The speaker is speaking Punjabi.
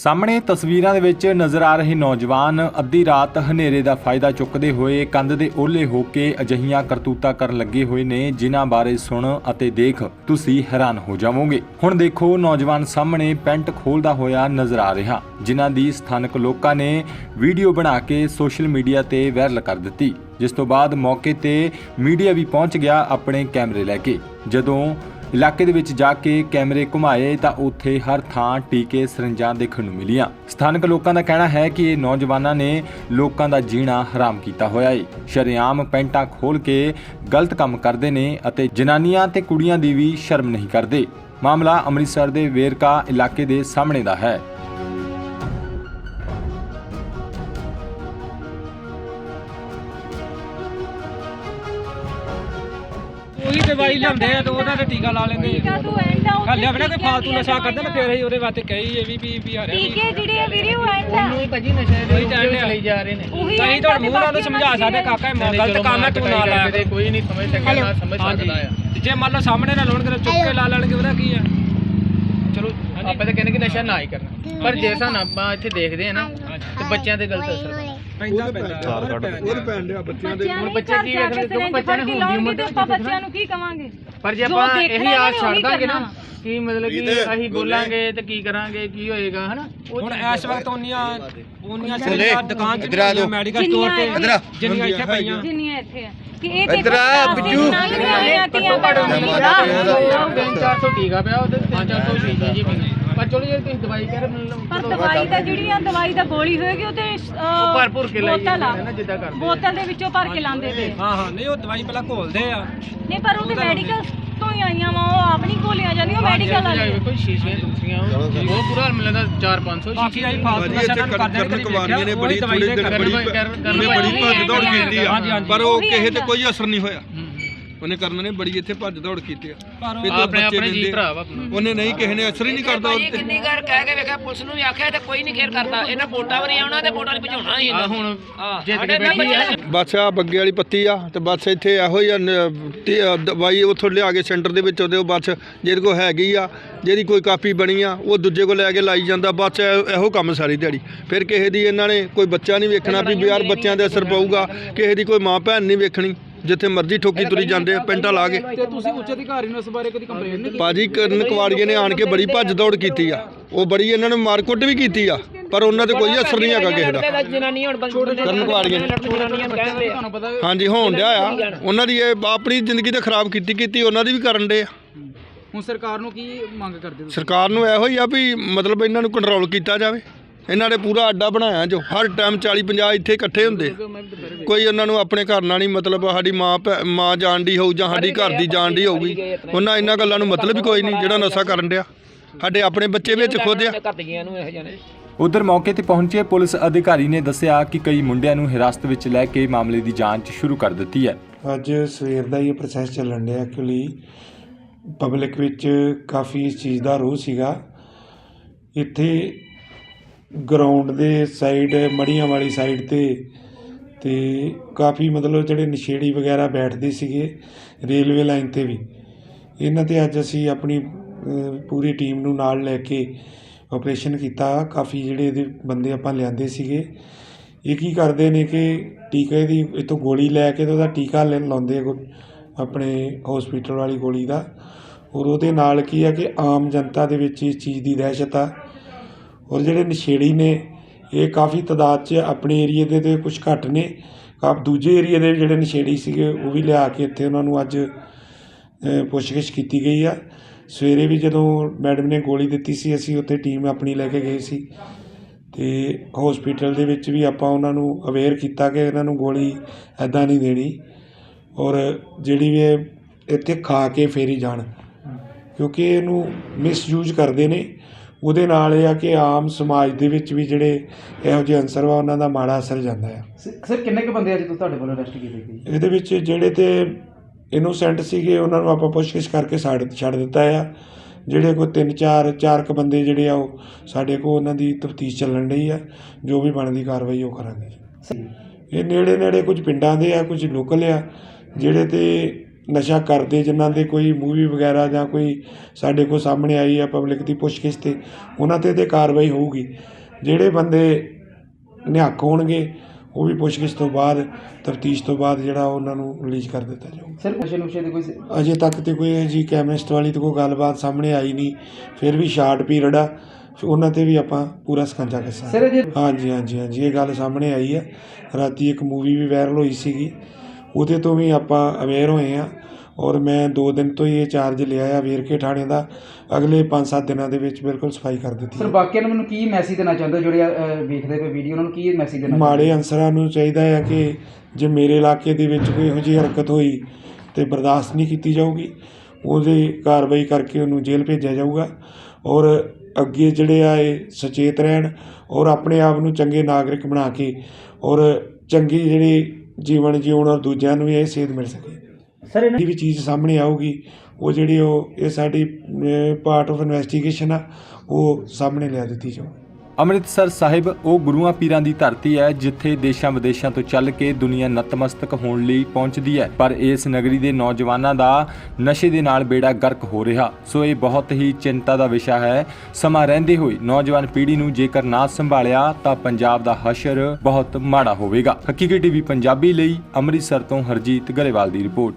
ਸਾਹਮਣੇ ਤਸਵੀਰਾਂ ਦੇ ਵਿੱਚ ਨਜ਼ਰ ਆ ਰਹੇ ਨੌਜਵਾਨ ਅੱਧੀ ਰਾਤ ਹਨੇਰੇ ਦਾ ਫਾਇਦਾ ਚੁੱਕਦੇ ਹੋਏ ਕੰਧ ਦੇ ਓਲੇ ਹੋ ਕੇ ਅਜਹੀਆਂ ਕਰਤੂਤਾਂ ਕਰਨ ਲੱਗੇ ਹੋਏ ਨੇ, ਜਿਨ੍ਹਾਂ ਬਾਰੇ ਸੁਣ ਅਤੇ ਦੇਖ ਤੁਸੀਂ ਹੈਰਾਨ ਹੋ ਜਾਵੋਗੇ। ਹੁਣ ਦੇਖੋ ਨੌਜਵਾਨ ਸਾਹਮਣੇ ਪੈਂਟ ਖੋਲਦਾ ਹੋਇਆ ਨਜ਼ਰ ਆ ਰਿਹਾ, ਜਿਨ੍ਹਾਂ ਦੀ ਸਥਾਨਕ ਲੋਕਾਂ ਨੇ ਵੀਡੀਓ ਬਣਾ ਕੇ ਸੋਸ਼ਲ ਮੀਡੀਆ ਤੇ ਵਾਇਰਲ ਕਰ ਦਿੱਤੀ, ਜਿਸ ਤੋਂ ਬਾਅਦ ਮੌਕੇ ਤੇ ਮੀਡੀਆ ਵੀ ਪਹੁੰਚ ਗਿਆ ਆਪਣੇ ਕੈਮਰੇ ਲੈ ਕੇ। ਜਦੋਂ ਇਲਾਕੇ ਦੇ ਵਿੱਚ ਜਾ ਕੇ ਕੈਮਰੇ ਘੁਮਾਏ ਤਾਂ ਉੱਥੇ ਹਰ ਥਾਂ ਟੀਕੇ ਸਰੰਜਾਂ ਦੇਖਣ ਨੂੰ ਮਿਲੀਆਂ। ਸਥਾਨਕ ਲੋਕਾਂ ਦਾ ਕਹਿਣਾ ਹੈ ਕਿ ਇਹ ਨੌਜਵਾਨਾਂ ਨੇ ਲੋਕਾਂ ਦਾ ਜੀਣਾ ਹਰਾਮ ਕੀਤਾ ਹੋਇਆ ਏ। ਸ਼ਰੇਆਮ ਪੈਂਟਾਂ ਖੋਲ ਕੇ ਗਲਤ ਕੰਮ ਕਰਦੇ ਨੇ ਅਤੇ ਜਨਾਨੀਆਂ ਤੇ ਕੁੜੀਆਂ ਦੀ ਵੀ ਸ਼ਰਮ ਨਹੀਂ ਕਰਦੇ। ਮਾਮਲਾ ਅੰਮ੍ਰਿਤਸਰ ਦੇ ਵੇਰਕਾ ਇਲਾਕੇ ਦੇ ਸਾਹਮਣੇ ਦਾ ਹੈ। ਦਵਾਈ ਲਿਆਉਂਦੇ ਆ ਤੇ ਉਹਦਾ ਤੇ ਟੀਕਾ ਲਾ ਲੈਂਦੇ ਟੀਕਾ ਤੂੰ ਐਂਡ ਆ ਹਾਂ ਲਿਆ ਬਣਾ ਕੋਈ ਫਾਲਤੂ ਨਸ਼ਾ ਕਰਦੇ ਨੇ ਫਿਰ ਅਸੀਂ ਉਹਦੇ ਵਾਸਤੇ ਕਹੀ ਇਹ ਵੀ ਵੀ ਵੀ ਹਰਿਆ ਵੀ ਟੀਕੇ ਜਿਹੜੇ ਆ ਵੀਰੇ ਉਹ ਐਂਡ ਆ। ਉਹਨੂੰ ਹੀ ਭਾਜੀ ਨਸ਼ੇ ਦੇ ਉਹੀ ਤਾਂ। ਲਈ ਜਾ ਰਹੇ ਨੇ। ਉਹੀ ਤਾਂ ਅਸੀਂ ਆ ਤੁਹਾਡੇ ਤੇ ਮੂੰਹ ਨਾਲ ਸਮਝਾ ਸਕਦੇ ਕਾਕਾ ਇਹ ਗਲਤ ਕੰਮ ਹੈ ਤੂੰ ਨਾ ਲਾਇਆ ਕਦੇ ਕੋਈ ਨਹੀਂ ਸਮਝ ਸਕਦਾ ਨਾ ਸਮਝ ਸਕਦਾ ਆ। ਤੇ ਜੇ ਮੰਨ ਲਓ ਸਾਹਮਣੇ ਨਾ ਲਾਉਣ ਤੇ ਚੁੱਕ ਕੇ ਲਾ ਲੈਣਗੇ ਉਹਦਾ ਕੀ ਆ? ਚਲੋ ਆਪਾਂ ਤਾਂ ਕਹਿੰਦੇ ਕਿ ਨਸ਼ਾ ਨਾ ਹੀ ਕਰਨਾ। ਪਰ ਜੇ ਸਾਨੂੰ ਆਪਾਂ ਇੱਥੇ ਦੇਖਦੇ ਆ ਨਾ ਤੇ ਬੱਚਿਆਂ ਤੇ ਗਲਤ ਅਸਰ ਪੈਂਦਾ। ਪੈਂਦਾ ਪੈਂਦਾ। ਉਹਦੇ ਪੈਣ ਲਿਆ ਬੱਚਿਆਂ ਦੇ ਬੱਚਿਆਂ ਹੁਣ ਬੱਚੇ ਕੀ? ਕੇ ਕਿਉਂਕਿ ਬੱਚਿਆਂ ਨੇ ਉਮਰ ਤੇ ਆਪਾਂ ਬੱਚਿਆਂ ਨੂੰ ਕੀ ਕਵਾਂਗੇ? ਪਰ ਜੇ ਆਪਾਂ ਇਹੀ ਆਸ ਛੱਡ ਦਾਂਗੇ ਨਾ ਕਿ ਮਤਲਬ ਕਿ ਅਸੀਂ ਬੋਲਾਂਗੇ ਤੇ ਕੀ ਕਰਾਂਗੇ ਕੀ ਹੋਏਗਾ ਹਨਾ? ਹੁਣ ਇਸ ਵਕਤ ਉਹਨੀਆਂ ਉਹਨੀਆਂ ਜਿਹੜੀਆਂ ਦੁਕਾਨ ਚ ਇੱਧਰ ਆ ਜਾਓ। ਮੈਡੀਕਲ ਸਟੋਰ ਤੇ। ਜਿੰਨੀਆਂ ਇੱਥੇ ਪਈਆਂ। ਜਿੰਨੀਆਂ ਇੱਥੇ ਆ। ਕਿ ਇਹ ਇੱਧਰ ਆ, ਬਿੱਜੂ। ਤਿੰਨ ਚਾਰ ਸੌ ਟੀਕਾ ਪਿਆ ਉਹਦੇ ਤਿੰਨ ਚਾਰ ਸੌ ਟੀਕੇ ਜੀ ਪੀਣੇ ਪਰ ਚਲੋ ਜੇ ਤੁਸੀਂ ਦਵਾਈ ਕਹਿ ਰਹੇ ਮਤਲਬ ਪਰ ਚਲੋ ਦਵਾਈ ਦਾ ਜਿਹੜੀ ਆ ਦਵਾਈ ਦਾ ਗੋਲੀ ਹੋਏਗੀ ਉਹ ਤੇ ਉਹ ਭਰ ਭੁਰ ਕੇ ਲਾਈ ਬੋਤਲ ਆ ਜਾਂਦੇ ਨੇ ਜਿੱਦਾਂ ਕਰਦੇ ਆ। ਬੋਤਲ ਦੇ ਵਿੱਚੋਂ ਭਰ ਕੇ ਲਾਉਂਦੇ ਪਏ ਹਾਂ ਹਾਂ ਨਹੀਂ ਉਹ ਦਵਾਈ ਪਹਿਲਾਂ ਘੋਲਦੇ ਆ ਨਹੀਂ ਪਰ ਉਹ ਤੇ ਮੈਡੀਕਲ ਤੋਂ ਹੀ ਆਈਆਂ ਵਾ ਉਹ ਆਪਣੀ ਘੋਲੀਆਂ ਜਾਂਦੀਆਂ ਮੈਡੀਕਲ ਵਾਲੀ ਕੋਈ ਸ਼ੀਸ਼ੇ ਦੂਸਰੀਆਂ ਉਹ ਪੂਰਾ ਮਿਲਦਾ 4-500 ਬਾਕੀ ਆਹੀ ਫਾਲਤੂ ਭਾਜੀ ਨਸ਼ਾ ਇੱਥੇ ਨਾਲ ਕਰਦੇ ਨੇ ਕਰਨ ਕਦੀ ਕਵਾਰੀਆਂ ਨੇ ਦੇਖਿਆ, ਬੜੀ ਉਹੀ ਦਵਾਈ ਥੋੜੇ ਦੇ ਦਿਨ ਕਰਦੇ ਬੜੀ ਨੇ। ਕਰਨ ਉਹਨੇ ਬੜੀ ਉਹੀ ਭੱਜ ਦੌੜ ਹੈਗੇ ਆ। ਕੀਤੀ ਆ ਹਾਂਜੀ, ਹਾਂਜੀ। ਪਰ ਉਹ ਉਹੀ ਕਿਸੇ ਤੇ। ਕੋਈ ਅਸਰ ਨਹੀਂ ਹੋਇਆ ਉਹਨੇ ਕਰਨ ਨੇ ਬੜੀ ਇੱਥੇ ਭੱਜ ਦੌੜ ਕੀਤੀ ਆ। ਵੀ ਦੋ ਆਪਣੇ ਬੱਚੇ ਆਪਣੇ ਜੀ ਦਿੰਦੇ। ਭਰਾ ਵਾ ਆਪਣਾ। ਉਹਨੇ ਨਹੀਂ ਕਿਸੇ ਨੇ ਅਸਰ ਹੀ ਨਹੀਂ ਕਰਦਾ ਉਹਦੇ ਤੇ ਕਿੰਨੀ ਵਾਰ ਕਹਿ ਕੇ ਵੇਖਿਆ ਪੁਲਿਸ ਨੂੰ ਵੀ ਆਖਿਆ ਤੇ ਕੋਈ ਨਹੀਂ ਖੇਰ ਕਰਦਾ। ਇਹਨਾਂ ਵੋਟਾਂ ਵਾਰੀ ਆਉਣਾ ਤੇ ਵੋਟਾਂ ਲਈ ਭਜਾਉਣਾ ਹੀ ਆ ਇਹਨਾਂ ਹੁਣ ਹਾਂ, ਜਿੱਤ ਸਾਡੇ ਕੇ ਨਾਲ ਬੈਠੀ ਆ। ਬੱਚੇ ਬਸ ਆ ਬੱਗੇ ਵਾਲੀ ਪੱਤੀ ਆ ਤੇ ਬਸ ਇੱਥੇ ਇਹੋ ਹੀ ਆ, ਨ- ਤੇ, ਦਵਾਈ ਉੱਥੋਂ ਲਿਆ ਕੇ ਸੈਂਟਰ ਦੇ ਵਿੱਚ ਉਹਦੇ ਉਹ ਬਸ ਜਿਹਦੇ ਕੋਲ ਹੈਗੀ ਆ ਜਿਹਦੀ ਕੋਈ ਕਾਪੀ ਬਣੀ ਆ ਉਹ ਦੂਜੇ ਕੋਲ ਲੈ ਕੇ ਲਾਈ ਜਾਂਦਾ ਬਸ ਇਹ- ਇਹੋ ਕੰਮ ਸਾਰੀ ਦਿਹਾੜੀ। ਫਿਰ ਕਿਸੇ ਦੀ ਇਹਨਾਂ ਨੇ ਕੋਈ ਬੱਚਾ ਨਹੀਂ ਵੇਖਣਾ ਵੀ ਯਾਰ ਬੱਚਿਆਂ ਦੇ ਅਸਰ ਪਊਗਾ ਕਿਸੇ ਦੀ ਕੋਈ ਮਾਂ ਭੈਣ ਨਹੀਂ ਵੇਖਣੀ। ਜਿੱਥੇ ਮਰਜ਼ੀ ਠੋਕੀ ਤੁਰੀ ਜਾਂਦੇ ਆ ਪੈਂਟਾਂ ਲਾ ਕੇ। ਤੇ ਤੁਸੀਂ ਉੱਚ ਅਧਿਕਾਰੀ ਨੂੰ ਇਸ ਬਾਰੇ ਕਦੀ ਕੰਪਲੇਂਟ ਨਹੀਂ ਬਾਜੀ ਕਰਨ ਕਵਾੜੀਏ ਨੇ ਆਣ ਕੇ ਬੜੀ ਭੱਜ ਦੌੜ ਕੀਤੀ ਆ। ਉਹ ਬੜੀ ਇਹਨਾਂ ਨੇ ਮਾਰਕੁੱਟ ਵੀ ਕੀਤੀ ਆ ਪਰ ਉਹਨਾਂ ਤੇ ਕੋਈ ਅਸਰ ਨਹੀਂ ਹੈਗਾ ਕਿਸੇ ਦਾ। ਜਨਾਨੀ ਹੁਣ ਕਰਨ ਕਵਾੜੀਏ ਨੇ ਜਨਾਨੀਆਂ ਕਹਿੰਦੇ ਆ। ਤੁਹਾਨੂੰ ਪਤਾ ਹਾਂਜੀ ਹੋਣ ਡਿਆ ਆ। ਉਹਨਾਂ ਦੀ ਇਹ ਆਪਣੀ ਜ਼ਿੰਦਗੀ ਤੇ ਖਰਾਬ ਕੀਤੀ ਕੀਤੀ ਉਹਨਾਂ ਦੀ ਵੀ ਕਰਨ ਡੇ ਆ। ਹੁਣ ਸਰਕਾਰ ਨੂੰ ਕੀ ਮੰਗ ਕਰਦੇ ਤੁਸੀਂ? ਸਰਕਾਰ ਨੂੰ ਇਹੋ ਹੀ ਆ ਵੀ ਮਤਲਬ ਇਹਨਾਂ ਨੂੰ ਕੰਟਰੋਲ ਕੀਤਾ ਜਾਵੇ। ਇਹਨਾਂ ਨੇ ਪੂਰਾ ਅੱਡਾ ਬਣਾਇਆ ਜੋ ਹਰ ਟਾਈਮ 40 50 ਇੱਥੇ ਇਕੱਠੇ ਹੁੰਦੇ। ਕੋਈ ਉਹਨਾਂ ਨੂੰ ਆਪਣੇ ਘਰ ਨਾਲ ਨਹੀਂ ਮਤਲਬ ਸਾਡੀ ਮਾਂ ਭੈ- ਮਾਂ ਜਾਣਦੀ ਹੋਊ ਜਾਂ ਸਾਡੀ ਘਰ ਦੀ ਜਾਣਦੀ ਹੋਊਗੀ। ਉਹਨਾਂ ਇਹਨਾਂ ਗੱਲਾਂ ਨੂੰ ਮਤਲਬ ਹੀ ਕੋਈ ਨਹੀਂ ਜਿਹੜਾ ਨਸ਼ਾ ਕਰਨ ਡਿਆ। ਸਾਡੇ ਆਪਣੇ ਬੱਚੇ ਵਿੱਚ ਖੁਦ ਆ। ਨੂੰ ਇਹ ਉਧਰ ਮੌਕੇ ਤੇ ਪਹੁੰਚੇ ਪੁਲਿਸ ਅਧਿਕਾਰੀ ਨੇ ਦੱਸਿਆ ਕਿ ਕਈ ਮੁੰਡਿਆਂ ਨੂੰ ਹਿਰਾਸਤ ਵਿੱਚ ਲੈ ਕੇ ਮਾਮਲੇ ਦੀ ਜਾਂਚ ਸ਼ੁਰੂ ਕਰ ਦਿੱਤੀ ਹੈ। ਅੱਜ ਸਵੇਰ ਦਾ ਹੀ ਇਹ ਪ੍ਰੋਸੈਸ ਚੱਲਣ ਡਿਆ। ਐਕਚੁਅਲੀ ਪਬਲਿਕ ਵਿੱਚ ਕਾਫੀ ਇਸ ਚੀਜ਼ ਦਾ ਰੋਹ ਸੀਗਾ। ਇੱਥੇ ਗਰਾਊਂਡ ਦੇ ਸਾਈਡ ਮੜੀਆਂ ਵਾਲੀ ਸਾਈਡ ਤੇ ਅਤੇ ਕਾਫੀ ਮਤਲਬ ਜਿਹੜੇ ਨਸ਼ੇੜੀ ਵਗੈਰਾ ਬੈਠਦੇ ਸੀਗੇ ਰੇਲਵੇ ਲਾਈਨ ਤੇ ਵੀ। ਇਹਨਾਂ ਤੇ ਅੱਜ ਅਸੀਂ ਆਪਣੀ ਪੂਰੀ ਟੀਮ ਨੂੰ ਨਾਲ ਲੈ ਕੇ ਆਪਰੇਸ਼ਨ ਕੀਤਾ। ਕਾਫੀ ਜਿਹੜੇ ਇਹਦੇ ਬੰਦੇ ਆਪਾਂ ਲਿਆਂਦੇ ਸੀਗੇ। ਇਹ ਕੀ ਕਰਦੇ ਨੇ ਕਿ ਟੀਕੇ ਦੀ ਇਤੋਂ ਗੋਲੀ ਲੈ ਕੇ ਤੇ ਉਹਦਾ ਟੀਕਾ ਲੈ ਲਾਉਂਦੇ ਆ ਆਪਣੇ ਹਸਪੀਟਲ ਵਾਲੀ ਗੋਲੀ ਦਾ। ਔਰ ਉਹਦੇ ਨਾਲ ਕੀ ਆ ਕਿ ਆਮ ਜਨਤਾ ਦੇ ਵਿੱਚ ਇਸ ਚੀਜ਼ ਦੀ ਦਹਿਸ਼ਤ ਆ। ਔਰ ਜਿਹੜੇ ਨਸ਼ੇੜੀ ਨੇ, ਇਹ ਕਾਫੀ ਤਾਦਾਦ 'ਚ ਆਪਣੇ ਏਰੀਏ ਦੇ ਤਾਂ ਕੁਛ ਘੱਟ ਨੇ। ਕਾ ਦੂਜੇ ਏਰੀਏ ਦੇ ਜਿਹੜੇ ਨਸ਼ੇੜੀ ਸੀਗੇ, ਉਹ ਵੀ ਲਿਆ ਕੇ ਇੱਥੇ ਉਹਨਾਂ ਨੂੰ ਅੱਜ ਪੁੱਛਗਿੱਛ ਕੀਤੀ ਗਈ ਆ। ਸਵੇਰੇ ਵੀ ਜਦੋਂ ਮੈਡਮ ਨੇ ਗੋਲੀ ਦਿੱਤੀ ਸੀ, ਅਸੀਂ ਉੱਥੇ ਟੀਮ ਆਪਣੀ ਲੈ ਕੇ ਗਏ ਸੀ। ਤੇ ਹਸਪੀਟਲ ਦੇ ਵਿੱਚ ਵੀ ਆਪਾਂ ਉਹਨਾਂ ਨੂੰ ਅਵੇਅਰ ਕੀਤਾ ਕਿ ਇਹਨਾਂ ਨੂੰ ਗੋਲੀ ਐਦਾਂ ਨਹੀਂ ਦੇਣੀ ਔਰ ਜਿਹੜੀ ਵੀ ਇੱਥੇ ਖਾ ਕੇ ਫੇਰੀ ਜਾਣ। ਕਿਉਂਕਿ ਇਹਨੂੰ ਮਿਸਯੂਜ਼ ਕਰਦੇ ਨੇ। ਉਹਦੇ ਨਾਲ ਇਹ ਆ ਕਿ ਆਮ ਸਮਾਜ ਦੇ ਵਿੱਚ ਵੀ ਜਿਹੜੇ ਇਹੋ ਜਿਹੇ ਅਨਸਰ ਵਾ ਉਹਨਾਂ ਦਾ ਮਾੜਾ ਅਸਰ ਜਾਂਦਾ ਆ। ਸਰ ਕਿੰਨੇ ਕੁ ਬੰਦੇ ਅੱਜ ਤੁਹਾਡੇ ਵੱਲੋਂ ਅਰੈਸਟ ਕੀਤੇ ਗਏ ਇਹਦੇ ਵਿੱਚ ਜਿਹੜੇ ਤੇ ਇਨੋਸੈਂਟ ਸੀਗੇ ਉਹਨਾਂ ਨੂੰ ਆਪਾਂ ਪੁੱਛਗਿੱਛ ਕਰਕੇ ਛੱਡ ਛੱਡ ਦਿੱਤਾ ਆ। ਜਿਹੜੇ ਕੋਈ ਤਿੰਨ ਚਾਰ ਚਾਰ ਕ ਬੰਦੇ ਜਿਹੜੇ ਆ ਉਹ ਸਾਡੇ ਕੋਲ ਉਹਨਾਂ ਦੀ ਤਫਤੀਸ਼ ਚੱਲਣ ਰਹੀ ਆ। ਜੋ ਵੀ ਬਣਦੀ ਕਾਰਵਾਈ ਉਹ ਕਰਾਂਗੇ ਇਹ ਨੇੜੇ ਨੇੜੇ ਕੁਝ ਪਿੰਡਾਂ ਦੇ ਆ ਕੁਝ ਲੋਕਲ ਆ ਜਿਹੜੇ ਤੇ ਨਸ਼ਾ ਕਰਦੇ ਜਿਨ੍ਹਾਂ ਦੇ ਕੋਈ ਮੂਵੀ ਵਗੈਰਾ ਜਾਂ ਕੋਈ ਸਾਡੇ ਕੋਲ ਸਾਹਮਣੇ ਆਈ ਆ ਪਬਲਿਕ ਦੀ ਪੁੱਛਗਿੱਛ ਤੇ ਉਹਨਾਂ ਤੇ ਤੇ ਕਾਰਵਾਈ ਹੋਊਗੀ। ਜਿਹੜੇ ਬੰਦੇ ਨਿਹੱਕ ਹੋਣਗੇ ਉਹ ਵੀ ਪੁੱਛਗਿੱਛ ਤੋਂ ਬਾਅਦ ਤਫਤੀਸ਼ ਤੋਂ ਬਾਅਦ ਜਿਹੜਾ ਉਹਨਾਂ ਨੂੰ ਰਿਲੀਜ਼ ਕਰ ਦਿੱਤਾ ਜਾਊਗਾ। ਸਰ ਨਸ਼ੇ ਨੁਸ਼ੇ ਦੇ ਕੋਈ ਅਜੇ ਤੱਕ ਤੇ ਕੋਈ ਜੀ ਕੈਮਿਸਟ ਵਾਲੀ ਤੇ ਕੋਈ ਗੱਲਬਾਤ ਸਾਹਮਣੇ ਆਈ ਨਹੀਂ। ਫਿਰ ਵੀ ਸ਼ਾਰਟ ਪੀਰੀਅਡ ਆ ਉਹਨਾਂ ਤੇ ਵੀ ਆਪਾਂ ਪੂਰਾ ਸਕੰਜਾ ਕੱਸਾਂਗੇ ਹਾਂਜੀ ਹਾਂਜੀ ਹਾਂਜੀ ਇਹ ਗੱਲ ਸਾਹਮਣੇ ਆਈ ਹੈ ਰਾਤੀ ਇੱਕ ਮੂਵੀ ਵੀ ਵਾਇਰਲ ਹੋਈ ਸੀਗੀ। ਉਹਦੇ ਤੋਂ ਵੀ ਆਪਾਂ ਅਵੇਅਰ ਹੋਏ ਆ ਔਰ ਮੈਂ 2 ਦਿਨ ਤੋਂ ਹੀ ਇਹ ਚਾਰਜ ਲਿਆ ਆ ਵੇਰਕੇ ਥਾਣੇ ਦਾ। ਅਗਲੇ 5-7 ਦਿਨਾਂ ਦੇ ਵਿੱਚ ਬਿਲਕੁਲ ਸਫ਼ਾਈ ਕਰ ਦਿੱਤੀ ਸਰ ਹੈ। ਬਾਕੀਆਂ ਨੂੰ ਮੈਨੂੰ ਕੀ ਮੈਸੇਜ ਦੇਣਾ ਚਾਹੁੰਦੇ ਹੋ ਜਿਹੜੇ ਅਹ, ਵੇਖਦੇ ਪਏ ਵੀਡੀਓ ਉਹਨਾਂ ਨੂੰ ਕੀ ਮੈਸੇਜ ਦੇਣਾ ਮਾੜੇ ਅਨਸਰਾਂ ਨੂੰ ਚਾਹੀਦਾ ਹੈ ਕਿ ਜੇ ਮੇਰੇ ਇਲਾਕੇ ਦੇ ਵਿੱਚ ਕੋਈ ਇਹੋ ਜਿਹੀ ਹਰਕਤ ਹੋਈ ਤੇ ਬਰਦਾਸ਼ਤ ਨਹੀਂ ਕੀਤੀ ਜਾਊਗੀ ਉਹਦੀ ਕਾਰਵਾਈ ਕਰਕੇ ਉਹਨੂੰ ਜੇਲ੍ਹ ਭੇਜਿਆ ਜਾਊਗਾ। ਔਰ ਅੱਗੇ ਜਿਹੜੇ ਆ ਇਹ ਸੁਚੇਤ ਰਹਿਣ ਔਰ ਆਪਣੇ ਆਪ ਨੂੰ ਚੰਗੇ ਨਾਗਰਿਕ ਬਣਾ ਕੇ ਔਰ ਚੰਗੀ ਜਿਹੜੀ ਜੀਵਨ ਜਿਉਣ ਔਰ ਦੂਜਿਆਂ ਨੂੰ ਵੀ ਇਹ ਸੇਧ ਮਿਲ ਸਕੇ। ਸਰ ਜਿਹੜੀ ਵੀ ਚੀਜ਼ ਸਾਹਮਣੇ ਆਊਗੀ ਉਹ ਜਿਹੜੀ ਉਹ ਇਹ ਸਾਡੀ ਪਾਰਟ ਆਫ ਇਨਵੈਸਟੀਗੇਸ਼ਨ ਆ ਉਹ ਸਾਹਮਣੇ ਲਿਆ ਦਿੱਤੀ ਜਾਊਗੀ। ਅੰਮ੍ਰਿਤਸਰ ਸਾਹਿਬ, ਉਹ ਗੁਰੂਆਂ ਪੀਰਾਂ ਦੀ ਧਰਤੀ ਹੈ, ਜਿੱਥੇ ਦੇਸ਼ਾਂ ਵਿਦੇਸ਼ਾਂ ਤੋਂ ਚੱਲ ਕੇ ਦੁਨੀਆ ਨਤਮਸਤਕ ਹੋਣ ਲਈ ਪਹੁੰਚਦੀ ਹੈ। ਪਰ ਇਸ ਨਗਰੀ ਦੇ ਨੌਜਵਾਨਾਂ ਦਾ ਨਸ਼ੇ ਦੇ ਨਾਲ ਬੇੜਾ ਗਰਕ ਹੋ ਰਿਹਾ। ਸੋ ਇਹ ਬਹੁਤ ਹੀ ਚਿੰਤਾ ਦਾ ਵਿਸ਼ਾ ਹੈ। ਸਮਾਂ ਰਹਿੰਦੇ ਹੋਏ ਨੌਜਵਾਨ ਪੀੜ੍ਹੀ ਨੂੰ ਜੇਕਰ ਨਾ ਸੰਭਾਲਿਆ, ਤਾਂ ਪੰਜਾਬ ਦਾ ਹਸ਼ਰ ਬਹੁਤ ਮਾੜਾ ਹੋਵੇਗਾ। ਹਕੀਕੀ ਟੀਵੀ ਪੰਜਾਬੀ ਲਈ ਅੰਮ੍ਰਿਤਸਰ ਤੋਂ ਹਰਜੀਤ ਗਰੇਵਾਲ ਦੀ ਰਿਪੋਰਟ।